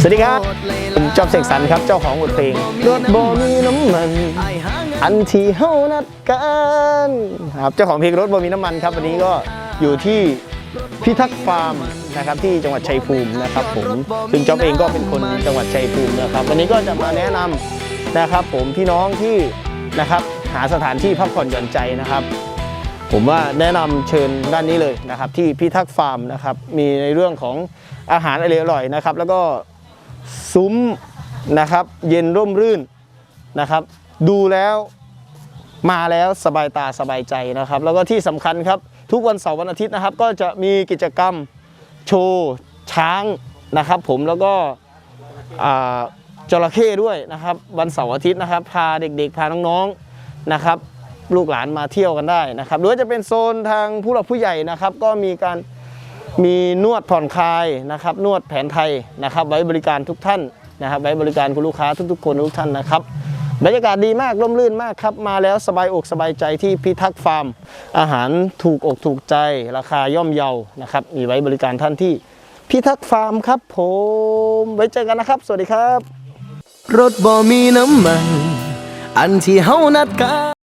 เสกสรรครับ เจ้าของบทเพลงรถบ่มีน้ำมัน อันที่เฮานัดกันครับเจ้าของเพลงรถบ่มีน้ำมันครับ วันนี้ก็อยู่ที่พิทักษ์ฟาร์มนะครับที่จังหวัดชัยภูมินะครับ ผมซึ่งจ๊อบเองก็เป็นคนจังหวัดชัยภูมินะครับ วันนี้ก็จะมาแนะนำนะครับ ผมพี่น้องที่นะครับหาสถานที่พักผ่อนหย่อนใจนะครับ ผมว่าแนะนำเชิญด้านนี้เลยนะครับ ที่พิทักษ์ฟาร์มนะครับ มีในเรื่องของอาหารอร่อยๆนะครับ แล้วก็ ซุ้มนะครับ เย็นร่มรื่นนะครับ ดูแล้วมาแล้วสบายตาสบายใจนะครับ แล้วก็ที่สำคัญครับ ทุกวันเสาร์วันอาทิตย์นะครับ ก็จะมีกิจกรรมโชว์ช้างนะครับ ผมแล้วก็จระเข้ด้วยนะครับ วันเสาร์อาทิตย์นะครับ พาเด็กๆ พาน้องๆนะครับ ลูกหลานมาเที่ยวกันได้นะครับหรือว่าจะเป็นโซนทางผู้หลักผู้ใหญ่นะครับ ก็มีการ มีนวดผ่อนคลายนะครับ นวดแผนไทยนะครับ ไว้บริการทุกท่านนะครับ ไว้บริการคุณลูกค้าทุกๆ คนทุกท่านนะครับบรรยากาศดีมากร่มรื่นมากครับ มาแล้วสบายอกสบายใจที่พิทักษ์ฟาร์ม อาหารถูกอกถูกใจ ราคาย่อมเยานะครับ มีไว้บริการท่านที่พิทักษ์ฟาร์มครับผมไว้เจอกันนะครับ สวัสดีครับ รถบ่มีน้ำมัน อันที่เฮานัดกัน